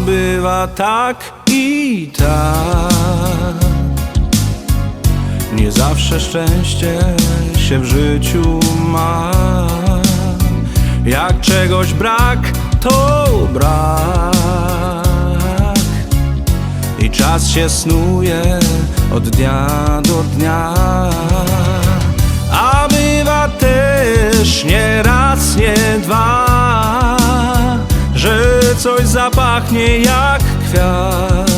Bywa tak i tak. Nie zawsze szczęście się w życiu ma. Jak czegoś brak, to brak. I czas się snuje od dnia do dnia. A bywa też coś zapachnie jak kwiat.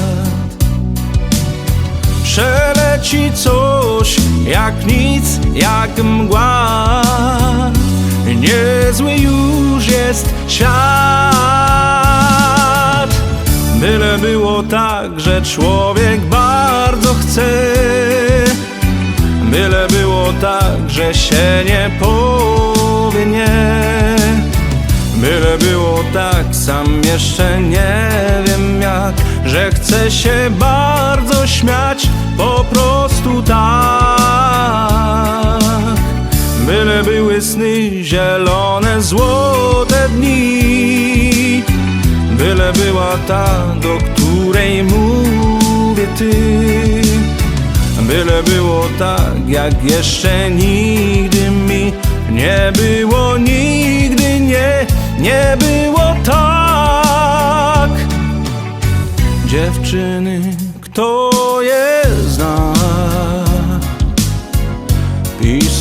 Przeleci coś jak nic, jak mgła. Niezły już jest świat. Byle było tak, że człowiek bardzo chce. Byle było tak, że się nie powie nie Byle było tak, sam jeszcze nie chcę się bardzo śmiać, po prostu tak. Byle były sny zielone, złote dni. Byle była ta, do której mówię ty. Byle było tak, jak jeszcze nigdy mi nie było, nigdy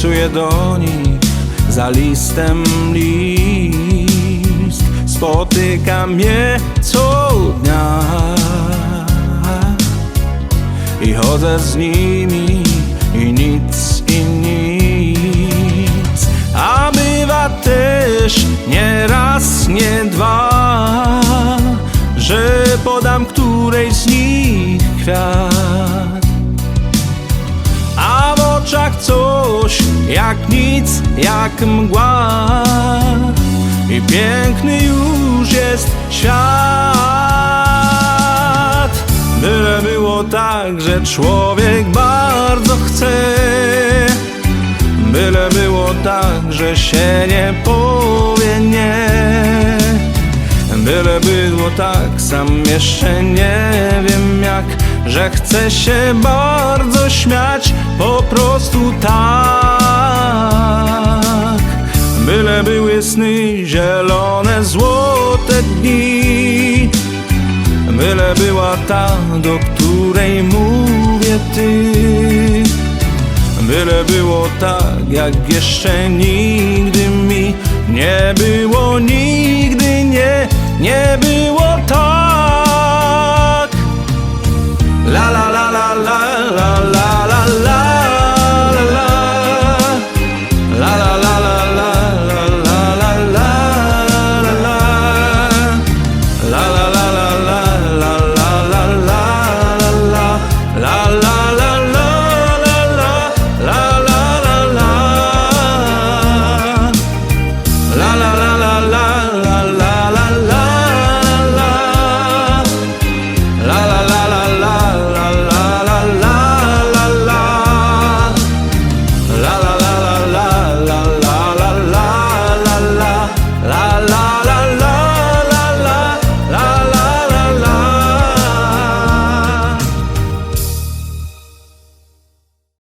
pisuje do nich za listem list. Spotykam je co dnia i chodzę z nimi i nic i nic. A bywa też nie raz, nie dwa, że podam której z nich kwiat. Jak nic, jak mgła. I piękny już jest świat. Byle było tak, że człowiek bardzo chce. Byle było tak, że się nie powie nie. Byle było tak, sam jeszcze nie wiem jak Że chcę się bardzo śmiać, po prostu tak sny zielone, złote dni Byle była ta, do której mówię ty Byle było tak, jak jeszcze nigdy mi nie było, nigdy nie, nie było.